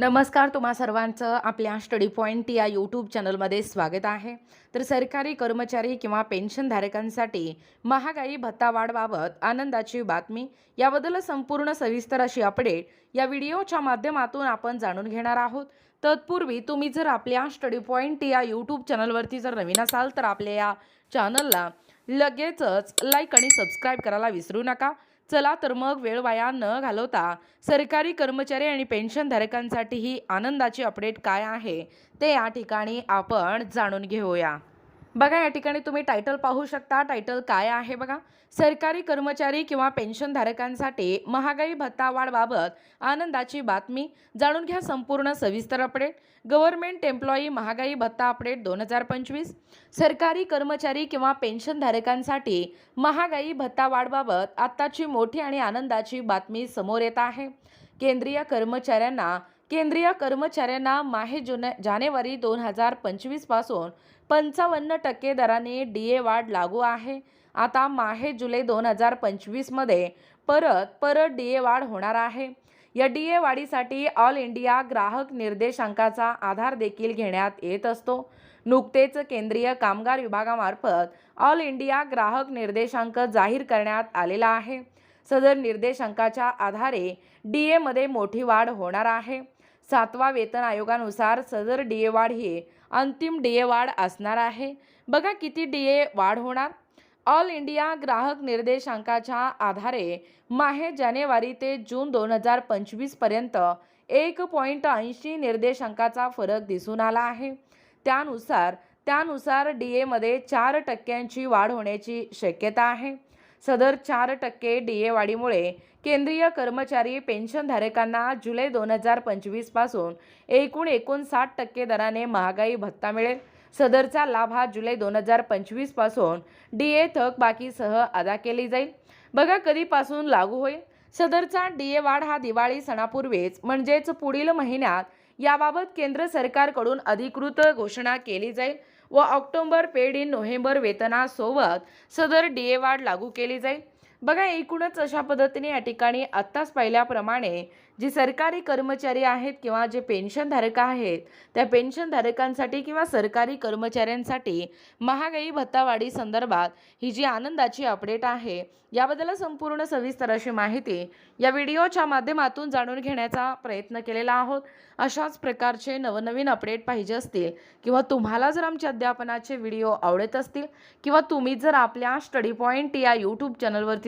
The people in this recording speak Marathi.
नमस्कार तुम्हा सर्वांचं आपल्या स्टडी पॉईंट या यूट्यूब चॅनलमध्ये स्वागत आहे. तर सरकारी कर्मचारी किंवा पेन्शनधारकांसाठी महागाई भत्ता वाढबाबत आनंदाची बातमी याबद्दल संपूर्ण सविस्तर अशी अपडेट या व्हिडिओच्या माध्यमातून आपण जाणून घेणार आहोत. तत्पूर्वी तुम्ही जर आपल्या स्टडी पॉईंट या यूट्यूब चॅनलवरती जर नवीन असाल तर आपल्या या चॅनलला लगेचच लाईक आणि सबस्क्राईब करायला विसरू नका. चला तर मग वेळ वाया न घालवता सरकारी कर्मचारी आणि पेन्शनधारकांसाठी ही आनंदाची अपडेट काय आहे ते या ठिकाणी आपण जाणून घेऊया. बघा या ठिकाणी तुम्ही टायटल पाहू शकता. टायटल काय आहे बघा? सरकारी कर्मचारी किंवा पेन्शनधारकांसाठी महागाई भत्ता वाढबाबत आनंदाची बातमी. जाणून घ्या संपूर्ण सविस्तर अपडेट गव्हर्नमेंट एम्प्लॉई महागाई भत्ता अपडेट दोन हजार पंचवीस. सरकारी कर्मचारी किंवा पेन्शनधारकांसाठी महागाई भत्ता वाढबाबत आत्ताची मोठी आणि आनंदाची बातमी समोर येत आहे. केंद्रीय कर्मचाऱ्यांना केंद्रीय कर्मचाऱ्यांना माहे जुन जानेवारी दोन हजार पंचवीसपासून पंचावन्न टक्के दराने डी ए वाढ लागू आहे. आता माहे जुलै दोन हजार पंचवीसमध्ये परत परत डी ए वाढ होणार आहे. या डी ए वाढीसाठी ऑल इंडिया ग्राहक निर्देशांकाचा आधार देखील घेण्यात येत असतो. नुकतेच केंद्रीय कामगार विभागामार्फत ऑल इंडिया ग्राहक निर्देशांक जाहीर करण्यात आलेला आहे. सदर निर्देशांकाच्या आधारे डी एमध्ये मोठी वाढ होणार आहे. सातवा वेतन आयोगानुसार सदर डी ए वाढ ही अंतिम डी ए वाढ असणार आहे. बघा किती डी ए वाढ होणार. ऑल इंडिया ग्राहक निर्देशांकाच्या आधारे माहे जानेवारी ते जून दोन हजार पंचवीसपर्यंत एक पॉईंट ऐंशी निर्देशांकाचा फरक दिसून आला आहे. त्यानुसार त्यानुसार डी एमध्ये चार टक्क्यांची वाढ होण्याची शक्यता आहे. सदर चार टक्के डी ए वाढीमुळे केंद्रीय कर्मचारी पेन्शनधारकांना जुलै दोन हजार पंचवीसपासून एकूण एकोणसाठ टक्के दराने महागाई भत्ता मिळेल. सदरचा लाभ हा जुलै दोन हजार पंचवीसपासून डी ए थकबाकीसह अदा केली जाईल. बघा कधीपासून लागू होईल. सदरचा डी ए वाढ हा दिवाळी सणापूर्वीच म्हणजेच पुढील महिन्यात याबाबत केंद्र सरकारकडून अधिकृत घोषणा केली जाईल. व ऑक्टोबर पेड इन नोव्हेंबर वेतनासोबत सदर डी ए वाढ लागू केली जाईल. बघा एकूणच अशा पद्धतीने या ठिकाणी आत्ताच पाहिल्याप्रमाणे जी सरकारी कर्मचारी आहेत किंवा जे पेन्शनधारक आहेत त्या पेन्शनधारकांसाठी किंवा सरकारी कर्मचाऱ्यांसाठी महागाई भत्तावाढी संदर्भात ही जी आनंदाची अपडेट आहे याबद्दल संपूर्ण सविस्तर अशी माहिती या व्हिडिओच्या माध्यमातून जाणून घेण्याचा प्रयत्न केलेला आहोत. अशाच प्रकारचे नवनवीन अपडेट पाहिजे असतील किंवा तुम्हाला जर आमच्या अध्यापनाचे व्हिडिओ आवडत असतील किंवा तुम्ही जर आपल्या स्टडी पॉईंट या यूट्यूब चॅनलवरती